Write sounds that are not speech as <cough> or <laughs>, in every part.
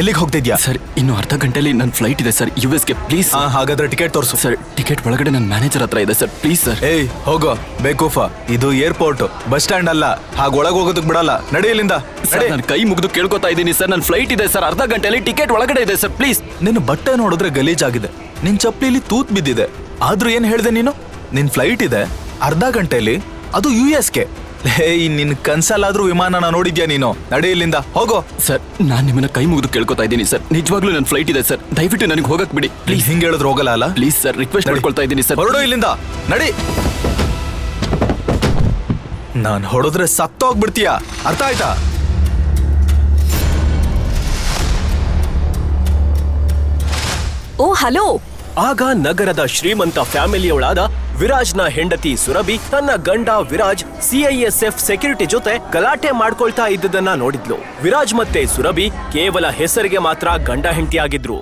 ಎಲ್ಲಿಗೆ ಹೋಗ್ತಿದ್ಯಾ? ಸರ್ ಇನ್ನು ಅರ್ಧ ಗಂಟೆಲಿ ನನ್ನ ಫ್ಲೈಟ್ ಇದೆ ಸರ್ ಯು ಎಸ್ಗೆ ಪ್ಲೀಸ್ ಹಾ ಹಾಗಾದ್ರೆ ಟಿಕೆಟ್ ತೋರಿಸು. ಸರ್ ಟಿಕೆಟ್ ಒಳಗಡೆ ನನ್ನ ಮ್ಯಾನೇಜರ್ ಹತ್ರ ಇದೆ ಸರ್ ಪ್ಲೀಸ್ ಸರ್. ಏಯ್ ಹೋಗೋ. ಬೇಕೂಫ ಇದು ಏರ್ಪೋರ್ಟ್ ಬಸ್ ಸ್ಟ್ಯಾಂಡ್ ಅಲ್ಲ. ಹಾಗ ಒಳಗೆ ಹೋಗೋದಕ್ಕೆ ಬಿಡಲ್ಲ. ನಡೆಯಲಿಂದ ಇಲ್ಲಿಂದ. ಸರ್ ನಾನು ಕೈ ಮುಗಿದು ಕೇಳ್ಕೊತಾ ಇದ್ದೀನಿ ಸರ್ ನನ್ನ ಫ್ಲೈಟ್ ಇದೆ ಸರ್ ಅರ್ಧ ಗಂಟೆಲಿ ಟಿಕೆಟ್ ಒಳಗಡೆ ಇದೆ ಸರ್ ಪ್ಲೀಸ್ ನಿನ್ನ ಬಟ್ಟೆ ನೋಡಿದ್ರೆ ಗಲೀಜಾಗಿದೆ. ನಿನ್ ಚಪ್ಪಲಿಲಿ ತೂತ್ ಬಿದ್ದಿದೆ. ಆದ್ರೂ ಏನ್ ಹೇಳ್ದೆ ನೀನು? ನಿನ್ ಫ್ಲೈಟ್ ಇದೆ ಅರ್ಧ ಗಂಟೆಲಿ ಅದು ಯು ಎಸ್ಗೆ ಏಯ್ ನಿನ್ ಕನ್ಸಲ್ಲಾದ್ರೂ ವಿಮಾನನ ನೋಡಿದ್ಯಾ ನೀನು? ನಡೆ ಇಲ್ಲಿಂದ ಹೋಗೋ. ಸರ್ ನಾನು ನಿಮ್ಮನ್ನ ಕೈ ಮುಗಿದು ಕೇಳ್ಕೊತಾ ಇದ್ದೀನಿ ಸರ್. ನಿಜವಾಗ್ಲೂ ನನ್ನ ಫ್ಲೈಟ್ ಇದೆ ಸರ್. ದಯವಿಟ್ಟು ನನಗೆ ಹೋಗಕ್ ಬಿಡಿ. ಪ್ಲೀಸ್. ಹಿಂಗೆ ಹೇಳಿದ್ರೆ ಹೋಗಲ್ಲ ಅಲ್ಲ? Please sir. ರಿಕ್ವೆಸ್ಟ್. ಮಾಡ್ಕೊಳ್ತಾ ಇದ್ದೀನಿ ಸರ್. ಹೊರಡೋ ಇಲ್ಲಿಂದ. ನಡಿ. ನಾನ್ ಹೊಡೆದ್ರೆ ಸತ್ತೋಗ್ಬಿಡ್ತೀಯ? ಅರ್ಥ ಆಯ್ತಾ? ಓ ಹಲೋ. ಆಗ ನಗರದ ಶ್ರೀಮಂತ ಫ್ಯಾಮಿಲಿಯೊಳಾದ ವಿರಾಜ್ನ ಹೆಂಡತಿ ಸುರಭಿ, ತನ್ನ ಗಂಡ ವಿರಾಜ್ ಸಿಐಎಸ್ಎಫ್ ಸೆಕ್ಯೂರಿಟಿ ಜೊತೆ ಗಲಾಟೆ ಮಾಡ್ಕೊಳ್ತಾ ಇದ್ದದನ್ನ ನೋಡಿದ್ಲು. ವಿರಾಜ್ ಮತ್ತೆ ಸುರಭಿ ಕೇವಲ ಹೆಸರಿಗೆ ಮಾತ್ರ ಗಂಡ ಹೆಂಡತಿಯಾಗಿದ್ರು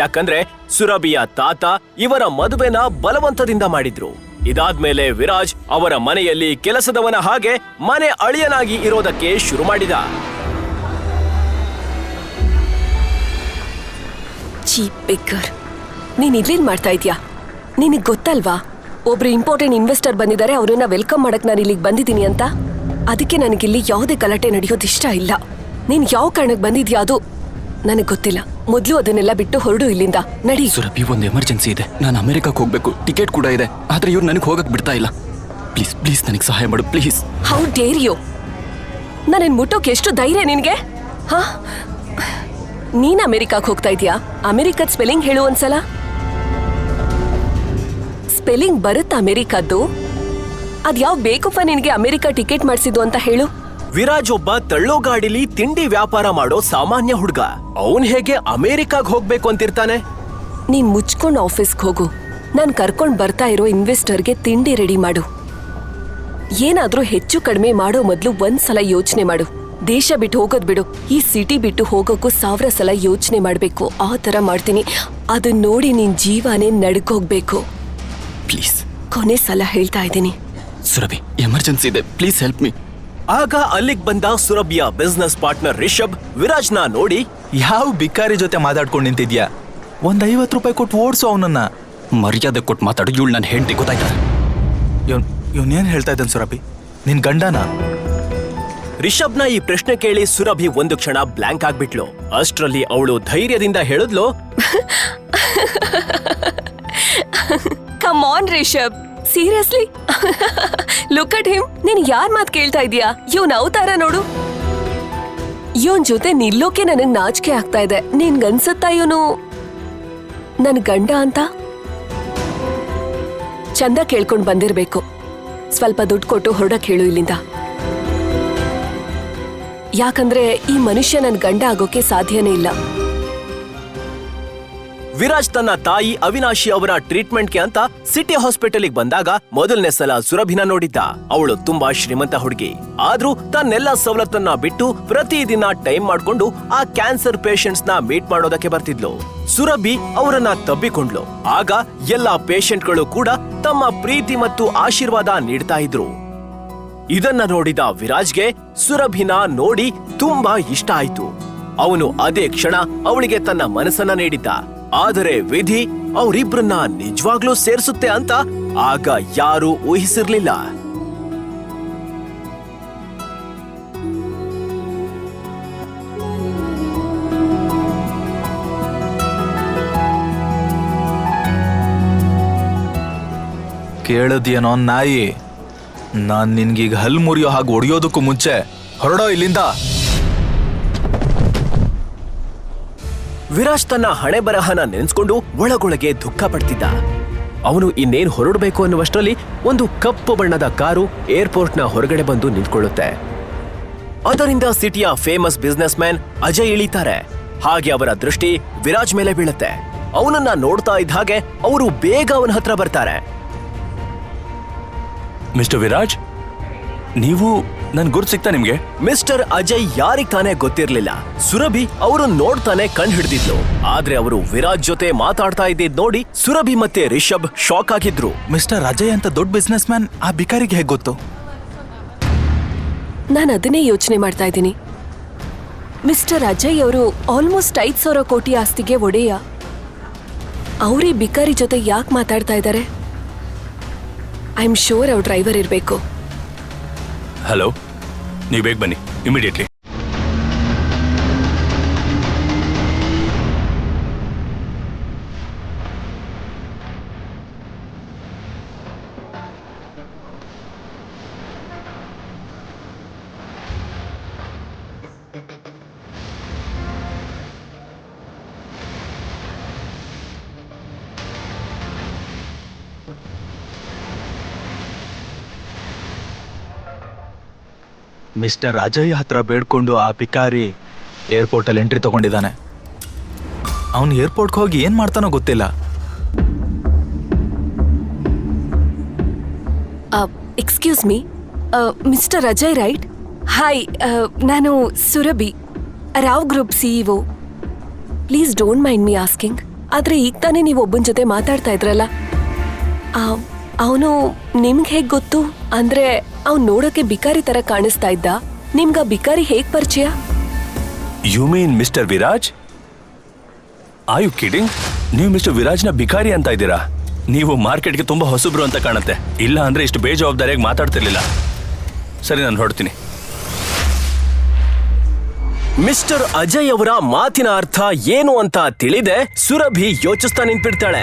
ಯಾಕಂದ್ರೆ ಸುರಭಿಯ ತಾತ ಇವರ ಮದುವೆನ ಬಲವಂತದಿಂದ ಮಾಡಿದ್ರು. ಇದಾದ್ಮೇಲೆ ವಿರಾಜ್ ಅವರ ಮನೆಯಲ್ಲಿ ಕೆಲಸದವನ ಹಾಗೆ ಮನೆ ಅಳಿಯನಾಗಿ ಇರೋದಕ್ಕೆ ಶುರು ಮಾಡಿದ. ಚೀಪ್ ಬೇಕರ್ ನೀನ್ ಇಲ್ಲೇನ್ ಮಾಡ್ತಾ ಇದ್ಯಾ? ನಿನಗ್ ಗೊತ್ತಲ್ವಾ? ಒಬ್ರು ಇಂಪಾರ್ಟೆಂಟ್ ಇನ್ವೆಸ್ಟರ್ ಬಂದಿದ್ದಾರೆ ಅವರನ್ನ ವೆಲ್ಕಮ್ ಮಾಡಕ್ ನಾನು ಇಲ್ಲಿಗೆ ಬಂದಿದ್ದೀನಿ ಅಂತ. ಅದಕ್ಕೆ ನನಗಿಲ್ಲಿ ಯಾವುದೇ ಗಲಾಟೆ ನಡೆಯೋದು ಇಷ್ಟ ಇಲ್ಲ. ನೀನ್ ಯಾವ ಕಾರಣಕ್ಕೆ ಬಂದಿದ್ಯಾ ಅದು? ನನಗ್ ಗೊತ್ತಿಲ್ಲ. ಮೊದಲು ಅದನ್ನೆಲ್ಲ ಬಿಟ್ಟು ಹೊರಡು ಇಲ್ಲಿಂದ. ನಡಿ. ಸುರಭಿ ಒಂದು ಎಮರ್ಜೆನ್ಸಿ ಇದೆ. ನಾನು ಅಮೆರಿಕಕ್ಕೆ ಹೋಗ್ಬೇಕು. ಟಿಕೆಟ್ ಕೂಡ ಇದೆ. ಆದ್ರೆ ಇವ್ರು ನನಗೆ ಹೋಗಕ್ ಬಿಡ್ತಾ ಇಲ್ಲ. ಪ್ಲೀಸ್ ಪ್ಲೀಸ್ ನನಗೆ ಸಹಾಯ ಮಾಡು ಪ್ಲೀಸ್. ಹೌ ಡೇರ್ ಯು ನನ್ನ ಮುಟ್ಟೋಕೆ ಎಷ್ಟು ಧೈರ್ಯ ನಿನಗೆ? ಹಾ? ನೀನ್ ಅಮೆರಿಕಕ್ಕೆ ಹೋಗ್ತಾ ಇದೀಯಾ? ಅಮೆರಿಕದ ಸ್ಪೆಲ್ಲಿಂಗ್ ಹೇಳು ಒಂದ್ಸಲ. ಸ್ಪೆಲ್ಲಿಂಗ್ ಬರುತ್ತಾ ಅಮೆರಿಕದ್ದು? ಅದ್ಯಾವ್ ಬೇಕಪ್ಪ ನಿನಗೆ ಅಮೆರಿಕ ಟಿಕೆಟ್ ಮಾಡಿಸಿದ್ದು ಅಂತ ಹೇಳು. ವಿರಾಜ್ ಒಬ್ಬ ತಳ್ಳೋ ಗಾಡಿಲಿ ತಿಂಡಿ ವ್ಯಾಪಾರ ಮಾಡೋ ಸಾಮಾನ್ಯ ಹುಡ್ಗ. ಅವನ್ ಹೇಗೆ ಅಮೆರಿಕಾಗ್ ಹೋಗ್ಬೇಕು ಅಂತಿರ್ತಾನೆ? ನೀನ್ ಮುಚ್ಕೊಂಡು ಆಫೀಸ್ಗೆ ಹೋಗು. ನಾನ್ ಕರ್ಕೊಂಡ್ ಬರ್ತಾ ಇರೋ ಇನ್ವೆಸ್ಟರ್ಗೆ ತಿಂಡಿ ರೆಡಿ ಮಾಡು. ಏನಾದ್ರೂ ಹೆಚ್ಚು ಕಡಿಮೆ ಮಾಡೋ ಮೊದ್ಲು ಒಂದ್ಸಲ ಯೋಚನೆ ಮಾಡು. ದೇಶ ಬಿಟ್ಟು ಹೋಗೋದ್ ಬಿಡು. ಈ ಸಿಟಿ ಬಿಟ್ಟು ಹೋಗೋಕ್ಕೂ ಸಾವಿರ ಸಲ ಯೋಚನೆ ಮಾಡ್ಬೇಕು. ಆ ತರ ಮಾಡ್ತೀನಿ. ಅದನ್ನ ನೋಡಿ ನಿನ್ ಜೀವನೇ ನಡ್ಕೋಗ್ಬೇಕು. ಪ್ಲೀಸ್. ಕೊನೆ ಸಲ ಹೇಳ್ತಾ ಇದ್ದೀನಿ. ಸುರಭಿ ಎಮರ್ಜೆನ್ಸಿ ಇದೆ. Please help me. ಆಗ ಅಲ್ಲಿಗೆ ಬಂದ ಸುರಭಿಯ ಬಿಸ್ನೆಸ್ ಪಾರ್ಟ್ನರ್ ರಿಷಬ್ ವಿರಾಜ್ನ ನೋಡಿ ಯಾವ ಬಿಕಾರಿ ಜೊತೆ ಮಾತಾಡ್ಕೊಂಡು ನಿಂತಿದ್ಯಾ? ಒಂದ್ ಐವತ್ ರೂಪಾಯಿ ಕೊಟ್ಟು ಓಡಿಸು ಅವನನ್ನ. ಮರ್ಯಾದೆ ಕೊಟ್ಟು ಮಾತಾಡು ಇವಳು ನನ್ನ ಹೆಂಡತಿ ಗೊತ್ತಾಯ್ತಾ? ಇವನ್ ಇವನೇನ್ ಹೇಳ್ತಾ ಇದ್ದಾನೆ ಸುರಭಿ? ನಿನ್ ಗಂಡನ? ರಿಷಬ್ನ ಈ ಪ್ರಶ್ನೆ ಕೇಳಿ ಸುರಭಿ ಒಂದು ಕ್ಷಣ ಬ್ಲಾಂಕ್ ಆಗ್ಬಿಟ್ಲು. ಅಷ್ಟರಲ್ಲಿ ಅವಳು ಧೈರ್ಯದಿಂದ ಹೇಳಿದ್ಲು <laughs> come on Rishabh seriously look at him ನೀನ್ ಯಾರ್ ಮಾತ್ ಕೇಳ್ತಾ ಇದೀಯಾ? ಇವನ್ ಅವತಾರ ನೋಡು. ಇವನ್ ಜೊತೆ ನಿಲ್ಲೋಕೆ ನನಗ್ ನಾಚಿಕೆ ಆಗ್ತಾ ಇದೆ. ನಿನ್ಗನ್ಸುತ್ತಾ ಇವನು ನನ್ ಗಂಡ ಅಂತ? ಚಂದ ಕೇಳ್ಕೊಂಡ್ ಬಂದಿರ್ಬೇಕು. ಸ್ವಲ್ಪ ದುಡ್ಡು ಕೊಟ್ಟು ಹೊರಡಕ್ ಹೇಳು ಇಲ್ಲಿಂದ. ಯಾಕಂದ್ರೆ ಈ ಮನುಷ್ಯ ನನ್ ಗಂಡ ಆಗೋಕೆ ಸಾಧ್ಯನೇ ಇಲ್ಲ. ವಿರಾಜ್ ತನ್ನ ತಾಯಿ ಅವಿನಾಶಿ ಅವರ ಟ್ರೀಟ್ಮೆಂಟ್ಗೆ ಅಂತ ಸಿಟಿ ಹಾಸ್ಪಿಟಲ್ಗೆ ಬಂದಾಗ ಮೊದಲನೇ ಸಲ ಸುರಭಿನ ನೋಡಿದ್ದ. ಅವಳು ತುಂಬಾ ಶ್ರೀಮಂತ ಹುಡುಗಿ. ಆದ್ರೂ ತನ್ನೆಲ್ಲ ಸವಲತ್ತನ್ನ ಬಿಟ್ಟು ಪ್ರತಿದಿನ ಟೈಮ್ ಮಾಡ್ಕೊಂಡು ಆ ಕ್ಯಾನ್ಸರ್ ಪೇಷಂಟ್ಸ್ನ ಮೀಟ್ ಮಾಡೋದಕ್ಕೆ ಬರ್ತಿದ್ಲು. ಸುರಭಿ ಅವರನ್ನ ತಬ್ಬಿಕೊಂಡ್ಲು. ಆಗ ಎಲ್ಲಾ ಪೇಷಂಟ್ಗಳು ಕೂಡ ತಮ್ಮ ಪ್ರೀತಿ ಮತ್ತು ಆಶೀರ್ವಾದ ನೀಡ್ತಾ ಇದ್ರು. ಇದನ್ನ ನೋಡಿದ ವಿರಾಜ್ಗೆ ಸುರಭಿನ ನೋಡಿ ತುಂಬಾ ಇಷ್ಟ ಆಯ್ತು. ಅವನು ಅದೇ ಕ್ಷಣ ಅವಳಿಗೆ ತನ್ನ ಮನಸ್ಸನ್ನ ನೀಡಿದ್ದ. ಆದರೆ ವಿಧಿ ಅವರಿಬ್ರನ್ನ ನಿಜವಾಗ್ಲೂ ಸೇರಿಸುತ್ತೆ ಅಂತ ಆಗ ಯಾರೂ ಊಹಿಸಿರ್ಲಿಲ್ಲ. ಕೇಳದ್ಯೇನೋ ನಾಯಿ, ನಾನ್ ನಿನ್ಗೀಗ ಹಲ್ ಮುರಿಯೋ ಹಾಗೆ ಒಡೆಯೋದಕ್ಕೂ ಮುಂಚೆ ಹೊರಡೋ ಇಲ್ಲಿಂದ. ವಿರಾಜ್ ತನ್ನ ಹಣೆ ಬರಹನ ನೆನೆಸ್ಕೊಂಡು ಒಳಗೊಳಗೆ ದುಃಖ ಪಡ್ತಿದ್ದ. ಅವನು ಇನ್ನೇನ್ ಹೊರಡಬೇಕು ಅನ್ನುವಷ್ಟರಲ್ಲಿ ಒಂದು ಕಪ್ಪು ಬಣ್ಣದ ಕಾರು ಏರ್ಪೋರ್ಟ್ನ ಹೊರಗಡೆ ಬಂದು ನಿಂತ್ಕೊಳ್ಳುತ್ತೆ. ಅದರಿಂದ ಸಿಟಿಯ ಫೇಮಸ್ ಬಿಸ್ನೆಸ್ ಮ್ಯಾನ್ ಅಜಯ್ ಇಳಿತಾರೆ. ಹಾಗೆ ಅವರ ದೃಷ್ಟಿ ವಿರಾಜ್ ಮೇಲೆ ಬೀಳುತ್ತೆ. ಅವನನ್ನ ನೋಡ್ತಾ ಇದ್ದ ಹಾಗೆ ಅವರು ಬೇಗ ಅವನ ಹತ್ರ ಬರ್ತಾರೆ. ಮಿಸ್ಟರ್ ವಿರಾಜ್, ನೀವು ನನ್ ಗುರ್ತು ಸಿಗ್ತಾ ನಿಮ್ಗೆ. ಮಿಸ್ಟರ್ ಅಜಯ್ ಯಾರಿಗ್ ತಾನೇ ಗೊತ್ತಿರ್ಲಿಲ್ಲ. ಸುರಭಿ ಅವರು ನೋಡ್ತಾನೆ ಕಣ್ ಹಿಡ್ದಿದ್ಲು. ಆದ್ರೆ ಅವರು ವಿರಾಜ್ ಜೊತೆ ಮಾತಾಡ್ತಾ ಇದ್ದಿದ್ ನೋಡಿ ಸುರಭಿ ಮತ್ತೆ ರಿಷಬ್ ಶಾಕ್ ಆಗಿದ್ರು. ಮಿಸ್ಟರ್ ಅಜಯ್ ಅಂತ ದೊಡ್ಡ ಬಿಸ್ನೆಸ್ ಮ್ಯಾನ್ ಆ ಬಿಕಾರಿಗೆ ಹೇಗ್ ಗೊತ್ತು? ನಾನು ಅದನ್ನೇ ಯೋಚನೆ ಮಾಡ್ತಾ ಇದ್ದೀನಿ. ಮಿಸ್ಟರ್ ಅಜಯ್ ಅವರು ಆಲ್ಮೋಸ್ಟ್ ಐದ್ ಸಾವಿರ ಕೋಟಿ ಆಸ್ತಿಗೆ ಒಡೆಯ. ಅವರೇ ಬಿಕಾರಿ ಜೊತೆ ಯಾಕೆ ಮಾತಾಡ್ತಾ ಇದ್ದಾರೆ ಐ ಆಮ್ ಶೋರ್ ಅವ್ರ ಡ್ರೈವರ್ ಇರಬೇಕು. ಹಲೋ ನೀವು ಬೇಗ ಬನ್ನಿ ಇಮಿಡಿಯೇಟ್ಲಿ ಮಿಸ್ಟರ್ ಅಜಯ್ ಹತ್ರ ಬೇಡ್ಕೊಂಡು ಆ ಪಿಕಾರಿ ಏರ್ಪೋರ್ಟಲ್ಲಿ ಎಂಟ್ರಿ ತಗೊಂಡಿದ್ದಾನೆ. ಅವನು ಏರ್ಪೋರ್ಟ್ಗೆ ಹೋಗಿ ಏನ್ ಮಾಡ್ತಾನೋ ಗೊತ್ತಿಲ್ಲ. Excuse me. Mister Ajay right? Hi ನಾನು Surabhi, Rao group CEO please don't mind me asking ಆದ್ರೆ ಈಗ ತಾನೇ ನೀವು ಒಬ್ಬನ ಜೊತೆ ಮಾತಾಡ್ತಾ ಇದ್ರಲ್ಲ. ಅವನು ನಿಮ್ಗೆ ಹೇಗೆ ಗೊತ್ತು? ಅಂದ್ರೆ ಅವ್ನು ನೋಡೋಕೆ ಬಿಕಾರಿ ತರ ಕಾಣಿಸ್ತಾ ಇದ್ದ. ನಿಮ್ಗ ಬಿಕಾರಿ ಹೇಗ್ ಪರಿಚಯ? You mean mister Viraj are you kidding ನೀವು ಮಿಸ್ಟರ್ ವಿರಾಜ್ನ ಬಿಕಾರಿ ಅಂತ ಇದ್ದೀರಾ? ನೀವು ಮಾರ್ಕೆಟ್ಗೆ ತುಂಬಾ ಹೊಸಬ್ರು ಅಂತ ಕಾಣುತ್ತೆ. ಇಲ್ಲ ಅಂದ್ರೆ ಇಷ್ಟು ಬೇಜವಾಬ್ದಾರಿಯಾಗಿ ಮಾತಾಡ್ತಿರ್ಲಿಲ್ಲ. ಸರಿ, ನಾನು ಹೊರಡ್ತೀನಿ. ಮಿಸ್ಟರ್ ಅಜಯ್ ಅವರ ಮಾತಿನ ಅರ್ಥ ಏನು ಅಂತ ತಿಳಿದೆ? ಸುರಭಿ ಯೋಚಿಸ್ತಾ ನಿಂತ್ಬಿಡ್ತಾಳೆ.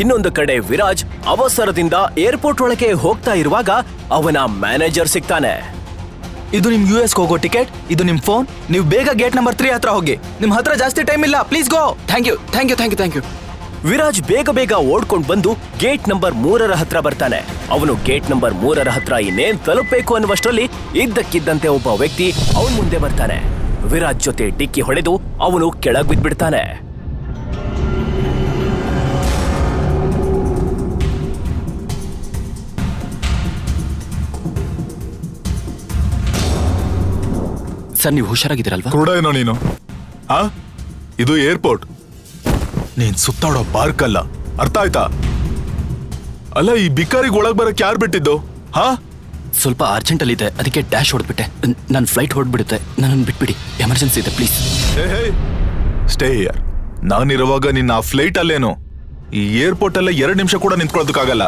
ಇನ್ನೊಂದು ಕಡೆ ವಿರಾಜ್ ಅವಸರದಿಂದ ಏರ್ಪೋರ್ಟ್ ಒಳಗೆ ಹೋಗ್ತಾ ಇರುವಾಗ ಅವನ ಮ್ಯಾನೇಜರ್ ಸಿಗ್ತಾನೆ. ಇದು ನಿಮ್ ಯು ಎಸ್ ಹೋಗೋ ಟಿಕೆಟ್ ಇದು ನಿಮ್ ಫೋನ್ ನೀವು ಬೇಗ ಗೇಟ್ ನಂಬರ್ ತ್ರೀ ಹತ್ರ ಹೋಗಿ. ನಿಮ್ ಹತ್ರ ಜಾಸ್ತಿ ಟೈಮ್ ಇಲ್ಲ please go thank you thank you thank you thank you Viraj ಬೇಗ ಬೇಗ ಓಡ್ಕೊಂಡು ಬಂದು ಗೇಟ್ ನಂಬರ್ ಮೂರರ ಹತ್ರ ಬರ್ತಾನೆ. ಅವನು ಗೇಟ್ ನಂಬರ್ ಮೂರರ ಹತ್ರ ಇನ್ನೇನ್ ತಲುಪಬೇಕು ಅನ್ನುವಷ್ಟರಲ್ಲಿ ಇದ್ದಕ್ಕಿದ್ದಂತೆ ಒಬ್ಬ ವ್ಯಕ್ತಿ ಅವನ ಮುಂದೆ ಬರ್ತಾನೆ. ವಿರಾಜ್ ಜೊತೆ ಡಿಕ್ಕಿ ಹೊಡೆದು ಅವನು ಕೆಳಗ್ ಬಿದ್ಬಿಡ್ತಾನೆ ಸರ್ ನೀವು ಹುಷಾರಾಗಿದ್ದೀರಲ್ವಾ? ಕ್ರೂಡ ಏನೋ ನೀನು? ಆ? ಇದು ಏರ್ಪೋರ್ಟ್. ನೀನ್ ಸುತ್ತಾಡೋ ಪಾರ್ಕ್ ಅಲ್ಲ ಅರ್ಥ ಆಯ್ತಾ? ಅಲ್ಲ ಈ ಬಿಕಾರಿಗೆ ಒಳಗ್ ಬರಕ್ ಯಾರು ಬಿಟ್ಟಿದ್ದು? ಹಾ? ಸ್ವಲ್ಪ ಅರ್ಜೆಂಟಲ್ಲಿ ಇದೆ ಅದಕ್ಕೆ ಡ್ಯಾಶ್ ಹೊಡೆದ್ಬಿಟ್ಟೆ. ನನ್ನ ಫ್ಲೈಟ್ ಹೊರಡ್ಬಿಡುತ್ತೆ ನನ್ನನ್ನು ಬಿಟ್ಬಿಡಿ. ಎಮರ್ಜೆನ್ಸಿ ಇದೆ ಪ್ಲೀಸ್. Stay here. ನಾನಿರುವಾಗ ನಿನ್ನ ಆ ಫ್ಲೈಟ್ ಅಲ್ಲೇನು ಈ ಏರ್ಪೋರ್ಟ್ ಅಲ್ಲೇ ಎರಡು ನಿಮಿಷ ಕೂಡ ನಿಂತ್ಕೊಳ್ಳೋದಕ್ಕಾಗಲ್ಲ.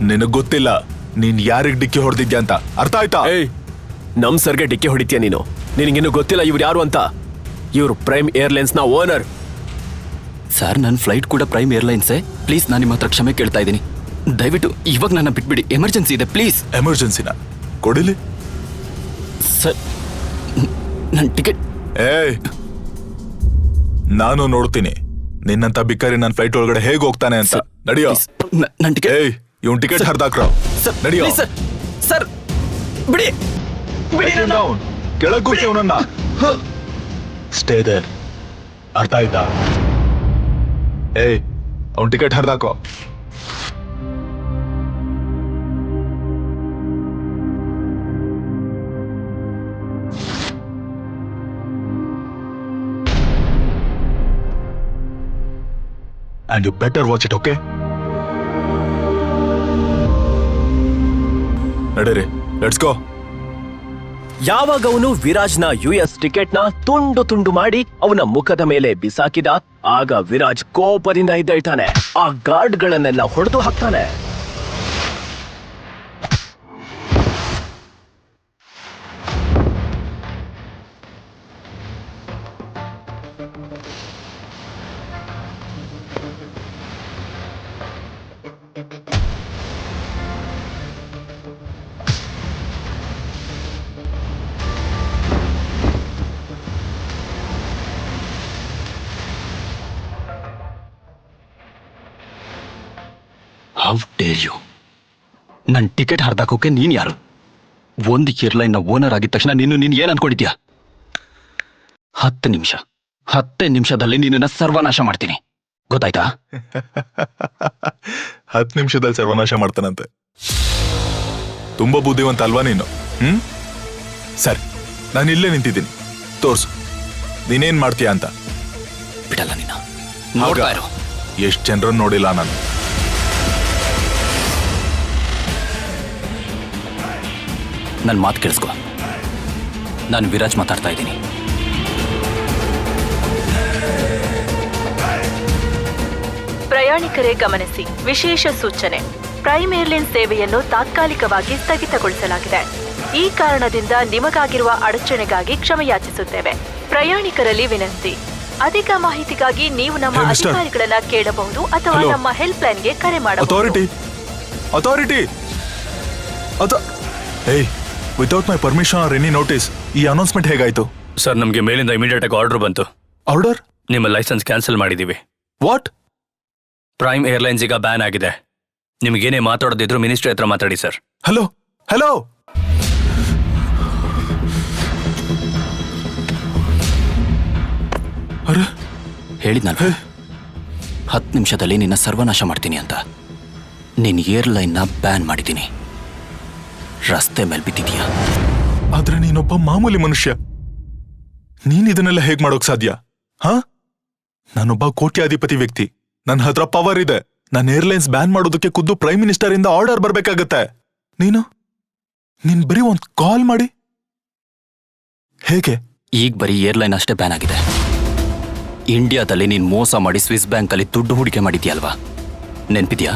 ನಿನಗ್ ಗೊತ್ತಿಲ್ಲ ನೀನ್ ಯಾರಿಗೆ ಡಿಕ್ಕಿ ಹೊಡೆದಿದ್ಯಾ ಅಂತ. ಅರ್ಥ ಆಯ್ತಾ? ಏಯ್ ನಮ್ ಸರ್ಗೆ ಡಿಕ್ಕಿ ಹೊಡಿತೀಯ ನೀನು? ನಿನಗಿನ್ನೂ ಗೊತ್ತಿಲ್ಲ ಇವ್ರು ಯಾರು ಅಂತ. ಇವ್ರು ಪ್ರೈಮ್ ಏರ್ಲೈನ್ಸ್ನ ಓನರ್ ಸರ್ ನನ್ನ ಫ್ಲೈಟ್ ಕೂಡ ಪ್ರೈಮ್ ಏರ್ಲೈನ್ಸೇ ಪ್ಲೀಸ್ ನಾನು ನಿಮ್ಮ ಹತ್ರ ಕ್ಷಮೆ ಕೇಳ್ತಾ ಇದ್ದೀನಿ. ದಯವಿಟ್ಟು ಇವಾಗ ನನ್ನ ಬಿಟ್ಬಿಡಿ. ಎಮರ್ಜೆನ್ಸಿ ಇದೆ ಪ್ಲೀಸ್ ಎಮರ್ಜೆನ್ಸಿನ ಕೊಡಿಲಿ. ಸರ್ ನನ್ನ ಟಿಕೆಟ್ ಏಯ್! ನಾನು ನೋಡ್ತೀನಿ. ನಿನ್ನಂತ ಬಿಕಾರಿ ನನ್ನ ಫ್ಲೈಟ್ ಒಳಗಡೆ ಹೇಗೆ ಹೋಗ್ತಾನೆ ಅಂತ. ನಡಿಯೋ. ನನ್ನ ಟಿಕೆಟ್ ಏಯ್ ಇವನ್ ಟಿಕೆಟ್ ಹರಿದಾಕ್ರ. ಸರ್ ನಡಿಯೋ. ಸರ್ ಸರ್ ಬಿಡಿ. ಕೆಳಗ್ ಕೂರ್ಸಿ ಅವನನ್ನ. ಸ್ಟೇ ದೇರ್ ಅರ್ಥ ಆಯ್ತಾ? ಏಯ್ ಅವ್ನ್ ticket ಹರಿದಾಕೋ. And you better watch it okay ನಡೀರಿ ಲೆಟ್ಸ್ ಗೋ ಯಾವಾಗ ಅವನು ವಿರಾಜ್ನ ಯು ಎಸ್ ಟಿಕೆಟ್ನ ತುಂಡು ತುಂಡು ಮಾಡಿ ಅವನ ಮುಖದ ಮೇಲೆ ಬಿಸಾಕಿದ, ಆಗ ವಿರಾಜ್ ಕೋಪದಿಂದ ಇದ್ದಾನೆ ಆ ಗಾರ್ಡ್ಗಳನ್ನೆಲ್ಲ ಹೊಡೆದು ಹಾಕ್ತಾನೆ. ಹೌ ಡೇರ್ ಯು ನನ್ನ ಟಿಕೆಟ್ ಹರಿದಾಕೋಕೆ ನೀನ್ ಯಾರು? ಒಂದು ಏರ್ಲೈನ್ನ ಓನರ್ ಆಗಿದ ತಕ್ಷಣ ನೀನು ನೀನು ಏನ್ ಅನ್ಕೊಂಡಿದ್ಯಾ? ಹತ್ತು ನಿಮಿಷ. ಹತ್ತೇ ನಿಮಿಷದಲ್ಲಿ ನೀನು ಸರ್ವನಾಶ ಮಾಡ್ತೀನಿ. ಗೊತ್ತಾಯ್ತಾ? <laughs> ಹತ್ತು ನಿಮಿಷದಲ್ಲಿ ಸರ್ವನಾಶ ಮಾಡ್ತಾನಂತೆ. ತುಂಬಾ ಬುದ್ಧಿವಂತ ಅಲ್ವಾ ನೀನು? ಹ್ಮ್? ಸರಿ ನಾನು ಇಲ್ಲೇ ನಿಂತಿದ್ದೀನಿ. ತೋರ್ಸು. ನೀನೇನ್ ಮಾಡ್ತೀಯಾ ಅಂತ? ಬಿಡಲ್ಲ ನೀನು. ನೋಡ್ತಾ ಇರು. ಎಷ್ಟು ಜನರನ್ನು ನೋಡಿಲ್ಲ ನಾನು. ನನ್ನ ಮಾತು ಕೇಳಿಸ್ಕೊ. ನಾನು ವಿರಾಜ್ ಮಾತಾಡ್ತಾ ಇದ್ದೀನಿ. ಪ್ರಯಾಣಿಕರೇ ಗಮನಿಸಿ ವಿಶೇಷ ಸೂಚನೆ. ಪ್ರೈಮ್ ಏರ್ಲೈನ್ ಸೇವೆಯನ್ನು ತಾತ್ಕಾಲಿಕವಾಗಿ ಸ್ಥಗಿತಗೊಳಿಸಲಾಗಿದೆ. ಈ ಕಾರಣದಿಂದ ನಿಮಗಾಗಿರುವ ಅಡಚಣೆಗಾಗಿ ಕ್ಷಮೆಯಾಚಿಸುತ್ತೇವೆ. ಪ್ರಯಾಣಿಕರಲ್ಲಿ ವಿನಂತಿ. ಅಧಿಕ ಮಾಹಿತಿಗಾಗಿ ನೀವು ನಮ್ಮ. ಅಧಿಕಾರಿಗಳನ್ನ ಕೇಳಬಹುದು ಅಥವಾ. ನಮ್ಮ ಹೆಲ್ಪ್ ಲೈನ್ಗೆ ಕರೆ ಮಾಡಬಹುದು. ಅಥಾರಿಟಿ ಅಥಾರಿಟಿ ಅಥ ಏಯ್ without my permission or any notice ಈ ಅನೌನ್ಸ್ಮೆಂಟ್ ಹೇಗಾಯ್ತು? ಸರ್ ನಮಗೆ ಮೇಲಿಂದ ಇಮಿಡಿಯೇಟ್ ಆಗಿ ಆರ್ಡರ್ ಬಂತು. ಆರ್ಡರ್ ನಿಮ್ಮ ಲೈಸೆನ್ಸ್ ಕ್ಯಾನ್ಸಲ್ ಮಾಡಿದ್ದೀವಿ ವಾಟ್ ಪ್ರೈಮ್ ಏರ್ಲೈನ್ಸ್ ಈಗ ಬ್ಯಾನ್ ಆಗಿದೆ. ನಿಮಗೇನೇ ಮಾತಾಡೋದಿದ್ರು ಮಿನಿಸ್ಟ್ರಿ ಹತ್ರ ಮಾತಾಡಿ ಸರ್ ಹಲೋ ಹಲೋ ಅರೆ? ಹೇಳಿದ್ನಲ್ಲ. ಹತ್ತು ನಿಮಿಷದಲ್ಲಿ ನಿನ್ನ ಸರ್ವನಾಶ ಮಾಡ್ತೀನಿ ಅಂತ. ನಿನ್ನ ಏರ್ಲೈನ್ನ ಬ್ಯಾನ್ ಮಾಡಿದ್ದೀನಿ. ರಸ್ತೆ ಮೇಲೆ ಬಿದ್ದಿದ್ಯಾ? ಆದ್ರೆ ನೀನೊಬ್ಬ ಮಾಮೂಲಿ ಮನುಷ್ಯ. ನೀನ್ ಇದನ್ನೆಲ್ಲ ಹೇಗ್ ಮಾಡೋಕ್ ಸಾಧ್ಯ? ಹಾ? ನಾನೊಬ್ಬ ಕೋಟ್ಯಾಧಿಪತಿ ವ್ಯಕ್ತಿ. ನನ್ನ ಹತ್ರ ಪವರ್ ಇದೆ. ನನ್ನ ಏರ್ಲೈನ್ಸ್ ಬ್ಯಾನ್ ಮಾಡೋದಕ್ಕೆ ಖುದ್ದು ಪ್ರೈಮ್ ಮಿನಿಸ್ಟರ್ ಇಂದ ಆರ್ಡರ್ ಬರ್ಬೇಕಾಗತ್ತೆ. ನೀನು? ನೀನ್ ಬರೀ ಒಂದ್ ಕಾಲ್ ಮಾಡಿ. ಹೇಗೆ? ಈಗ ಬರೀ ಏರ್ಲೈನ್ ಅಷ್ಟೇ ಬ್ಯಾನ್ ಆಗಿದೆ. ಇಂಡಿಯಾದಲ್ಲಿ ನೀನ್ ಮೋಸ ಮಾಡಿ ಸ್ವಿಸ್ ಬ್ಯಾಂಕಲ್ಲಿ ದುಡ್ಡು ಹೂಡಿಕೆ ಮಾಡಿದ್ಯಲ್ವಾ? ನೆನ್ಪಿದ್ಯಾ?